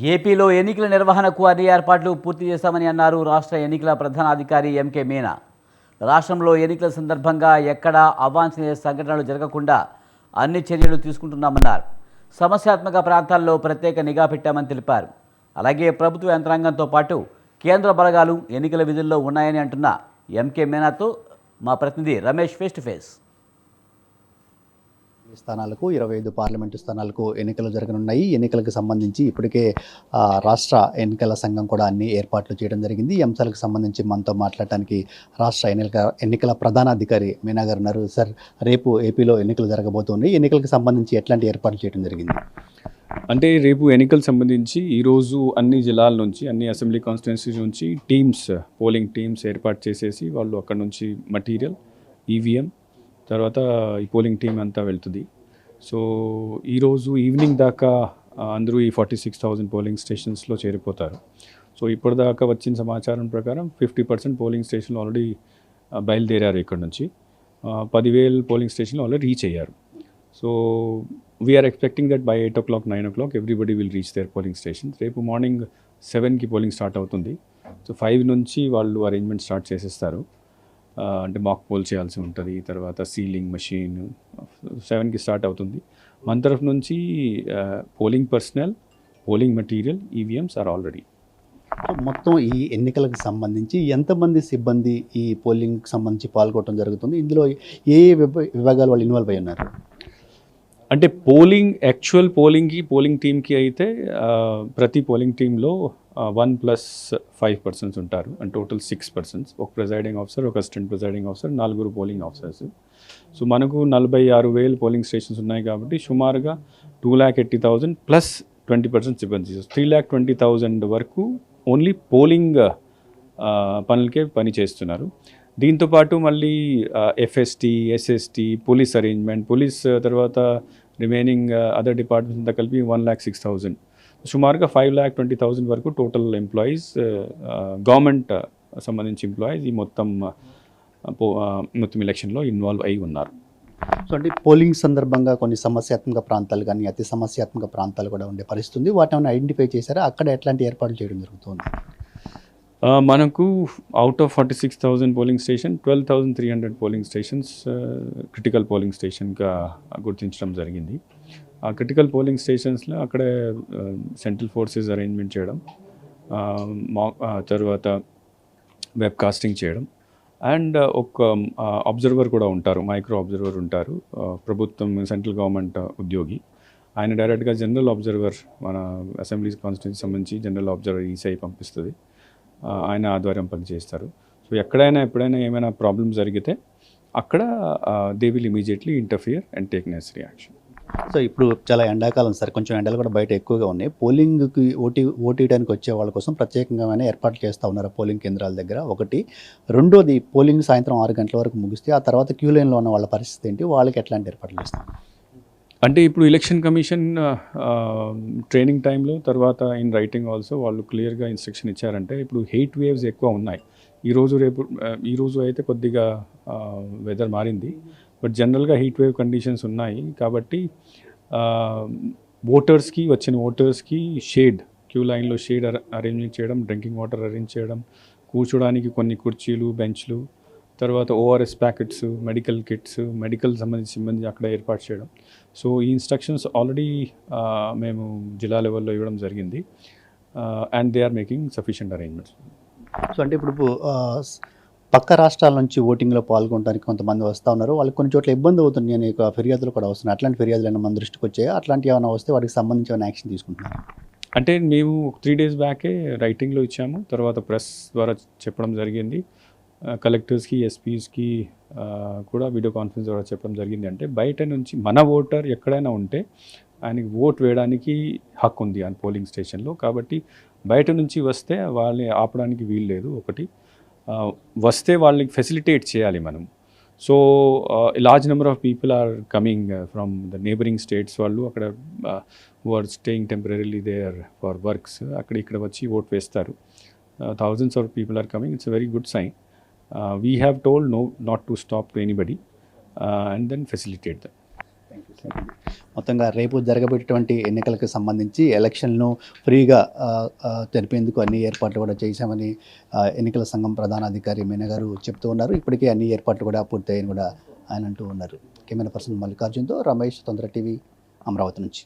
ఏపీలో ఎన్నికల నిర్వహణకు అన్ని ఏర్పాట్లు పూర్తి చేశామని అన్నారు రాష్ట్ర ఎన్నికల ప్రధానాధికారి ఎంకే మీనా. రాష్ట్రంలో ఎన్నికల సందర్భంగా ఎక్కడా అవాంఛనీయ సంఘటనలు జరగకుండా అన్ని చర్యలు తీసుకుంటున్నామన్నారు. సమస్యాత్మక ప్రాంతాల్లో ప్రత్యేక నిఘా పెట్టామని తెలిపారు. అలాగే ప్రభుత్వ యంత్రాంగంతో పాటు కేంద్ర బలగాలు ఎన్నికల విధుల్లో ఉన్నాయని అంటున్న ఎంకే మీనాతో మా ప్రతినిధి రమేష్ ఫేస్ టు ఫేస్. స్థానాలకు ఇరవై ఐదు పార్లమెంటు స్థానాలకు ఎన్నికలు జరగనున్నాయి. ఎన్నికలకు సంబంధించి ఇప్పటికే రాష్ట్ర ఎన్నికల సంఘం కూడా అన్ని ఏర్పాట్లు చేయడం జరిగింది. ఈ అంశాలకు సంబంధించి మనతో మాట్లాడటానికి రాష్ట్ర ఎన్నికల ఎన్నికల ప్రధానాధికారి మీనా గారు ఉన్నారు. సార్ రేపు ఏపీలో ఎన్నికలు జరగబోతున్నాయి. ఎన్నికలకు సంబంధించి ఎట్లాంటి ఏర్పాట్లు చేయడం జరిగింది? అంటే రేపు ఎన్నికలకు సంబంధించి ఈరోజు అన్ని జిల్లాల నుంచి అన్ని అసెంబ్లీ కాన్స్టిట్యున్సీస్ నుంచి టీమ్స్ పోలింగ్ టీమ్స్ ఏర్పాటు చేసేసి వాళ్ళు అక్కడ నుంచి మటీరియల్ ఈవీఎం తర్వాత ఈ పోలింగ్ టీం అంతా వెళ్తుంది. సో ఈరోజు ఈవినింగ్ దాకా అందరూ ఈ ఫార్టీ సిక్స్ థౌజండ్ పోలింగ్ స్టేషన్స్లో చేరిపోతారు. సో ఇప్పటిదాకా వచ్చిన సమాచారం ప్రకారం ఫిఫ్టీ పర్సెంట్ పోలింగ్ స్టేషన్లు ఆల్రెడీ బయలుదేరారు ఇక్కడ నుంచి. పదివేలు పోలింగ్ స్టేషన్లు ఆల్రెడీ రీచ్ అయ్యారు. So we are expecting that by eight o'clock nine o'clock everybody will reach their polling station. రేపు మార్నింగ్ సెవెన్కి పోలింగ్ స్టార్ట్ అవుతుంది. సో ఫైవ్ నుంచి వాళ్ళు అరేంజ్మెంట్ స్టార్ట్ చేసేస్తారు. అంటే మాక్ పోల్ చేయాల్సి ఉంటుంది. తర్వాత సీలింగ్ మెషిన్ సెవెన్కి స్టార్ట్ అవుతుంది. మన తరఫు నుంచి polling personnel polling material EVMs are already మొత్తం ఈ ఎన్నికలకు సంబంధించి ఎంతమంది సిబ్బంది ఈ పోలింగ్కి సంబంధించి పాల్గొనడం జరుగుతుంది? ఇందులో ఏ విభ- విభాగాలు వాళ్ళు ఇన్వాల్వ్ అయి ఉన్నారు? అంటే పోలింగ్ యాక్చువల్ పోలింగ్కి పోలింగ్ టీమ్కి అయితే ప్రతి పోలింగ్ టీంలో వన్ ప్లస్ ఫైవ్ పర్సన్స్ ఉంటారు. అండ్ టోటల్ సిక్స్ పర్సన్స్ ఒక ప్రిసైడింగ్ ఆఫీసర్ ఒక అసిస్టెంట్ ప్రిసైడింగ్ ఆఫీసర్ నలుగురు పోలింగ్ ఆఫీసర్స్ సో మనకు నలభై ఆరు వేలు పోలింగ్ స్టేషన్స్ ఉన్నాయి కాబట్టి సుమారుగా two lakh eighty thousand plus twenty percent సిబ్బంది. త్రీ ల్యాక్ ట్వంటీ థౌజండ్ వరకు ఓన్లీ పోలింగ్ పనులకే పని చేస్తున్నారు. దీంతోపాటు మళ్ళీ FST SST police arrangement police తర్వాత రిమైనింగ్ అదర్ డిపార్ట్మెంట్స్ అంతా కలిపి వన్ ల్యాక్ సిక్స్ థౌజండ్ సుమారుగా ఫైవ్ ల్యాక్ ట్వంటీ థౌజండ్ వరకు టోటల్ ఎంప్లాయీస్ గవర్నమెంట్ సంబంధించి ఎంప్లాయీస్ ఈ మొత్తం uh, పో- uh, మొత్తం ఎలక్షన్లో ఇన్వాల్వ్ అయి ఉన్నారు. సో అంటే పోలింగ్ సందర్భంగా కొన్ని సమస్యాత్మక ప్రాంతాలు కానీ అతి సమస్యాత్మక ప్రాంతాలు కూడా ఉండే పరిస్థితుంది వాటిని ఐడెంటిఫై చేశారా? అక్కడ ఎట్లాంటి ఏర్పాట్లు చేయడం జరుగుతుంది? మనకు out of forty six thousand polling station twelve thousand three hundred polling stations critical polling స్టేషన్గా గుర్తించడం జరిగింది. ఆ క్రిటికల్ పోలింగ్ స్టేషన్స్లో అక్కడే సెంట్రల్ ఫోర్సెస్ అరేంజ్మెంట్ చేయడం మా తర్వాత వెబ్ కాస్టింగ్ చేయడం అండ్ ఒక అబ్జర్వర్ కూడా ఉంటారు మైక్రో అబ్జర్వర్ ఉంటారు ప్రభుత్వం సెంట్రల్ గవర్నమెంట్ ఉద్యోగి. ఆయన డైరెక్ట్గా జనరల్ అబ్జర్వర్ మన అసెంబ్లీ కాన్స్టిట్యూన్సీ సంబంధించి జనరల్ అబ్జర్వర్ ఈసీఐ పంపిస్తుంది. ఆయన ఆధ్వర్యం పనిచేస్తారు. సో ఎక్కడైనా ఎప్పుడైనా ఏమైనా ప్రాబ్లం జరిగితే అక్కడ they will immediately interfere and take necessary reaction so ఇప్పుడు చాలా ఎండాకాలం సార్ కొంచెం ఎండలు కూడా బయట ఎక్కువగా ఉన్నాయి. పోలింగ్కి ఓటీ ఓటీయడానికి వచ్చే వాళ్ళ కోసం ప్రత్యేకంగా ఏర్పాట్లు చేస్తూ ఉన్నారు పోలింగ్ కేంద్రాల దగ్గర. ఒకటి. రెండోది పోలింగ్ సాయంత్రం ఆరు గంటల వరకు ముగిస్తే ఆ తర్వాత క్యూ లైన్లో ఉన్న వాళ్ళ పరిస్థితి ఏంటి? వాళ్ళకి ఎట్లాంటి ఏర్పాట్లు చేస్తాం అంటే ఇప్పుడు ఎలక్షన్ కమిషన్ ట్రైనింగ్ టైంలో తర్వాత ఇన్ రైటింగ్ ఆల్సో వాళ్ళు క్లియర్గా ఇన్స్ట్రక్షన్ ఇచ్చారంటే ఇప్పుడు హెయిట్ వేవ్స్ ఎక్కువ ఉన్నాయి. ఈరోజు రేపు ఈరోజు అయితే కొద్దిగా వెదర్ మారింది. బట్ జనరల్గా హీట్ వేవ్ కండిషన్స్ ఉన్నాయి కాబట్టి ఓటర్స్కి వచ్చిన ఓటర్స్కి షేడ్ క్యూ లైన్లో షేడ్ అరేంజ్మెంట్ చేయడం డ్రింకింగ్ వాటర్ అరేంజ్ చేయడం కూర్చోడానికి కొన్ని కుర్చీలు బెంచ్లు తర్వాత ORS packets medical kits medical సంబంధించి సిబ్బంది అక్కడ ఏర్పాటు చేయడం. సో ఈ ఇన్స్ట్రక్షన్స్ ఆల్రెడీ మేము జిల్లా లెవెల్లో ఇవ్వడం జరిగింది. And they are making sufficient arrangements so అంటే ఇప్పుడు పక్క రాష్ట్రాల నుంచి ఓటింగ్లో పాల్గొనడానికి కొంతమంది వస్తూ ఉన్నారు. వాళ్ళకి కొన్ని చోట్ల ఇబ్బంది అవుతుంది. అని ఒక ఫిర్యాదులు కూడా వస్తున్నాయి అట్లాంటి ఫిర్యాదులు ఏమైనా మన దృష్టికి వచ్చాయి? అట్లాంటి ఏమైనా వస్తే వాటికి సంబంధించి ఏమైనా యాక్షన్ తీసుకుంటున్నారు? అంటే మేము త్రీ డేస్ బ్యాకే రైటింగ్లో ఇచ్చాము. తర్వాత ప్రెస్ ద్వారా చెప్పడం జరిగింది. కలెక్టర్స్కి ఎస్పీస్కి కూడా వీడియో కాన్ఫరెన్స్ ద్వారా చెప్పడం జరిగింది. అంటే బయట నుంచి మన ఓటర్ ఎక్కడైనా ఉంటే ఆయనకి ఓట్ వేయడానికి హక్కు ఉంది ఆయన పోలింగ్ స్టేషన్లో కాబట్టి బయట నుంచి వస్తే వాళ్ళని ఆపడానికి వీలు లేదు ఒకటి. వస్తే వాళ్ళకి ఫెసిలిటేట్ చేయాలి మనం. So large number of people are coming from the neighbouring states వాళ్ళు అక్కడ were staying temporarily there for works అక్కడ ఇక్కడ వచ్చి ఓట్ వేస్తారు. Thousands of people are coming it's very good sign we have no, no not to stop anybody uh, and then facilitate them. మొత్తంగా రేపు జరగబెట్టేటువంటి ఎన్నికలకు సంబంధించి ఎలక్షన్ను ఫ్రీగా తెలిపేందుకు జరిపేందుకు అన్ని ఏర్పాట్లు కూడా చేశామని uh, ఎన్నికల సంఘం ప్రధానాధికారి మీనా గారు చెప్తూ ఉన్నారు. ఇప్పటికే అన్ని ఏర్పాట్లు కూడా పూర్తయ్యని కూడా ఆయన అంటూ ఉన్నారు. కెమెరా పర్సన్ మల్లికార్జున్తో రమేష్ తొందర టీవీ అమరావతి నుంచి.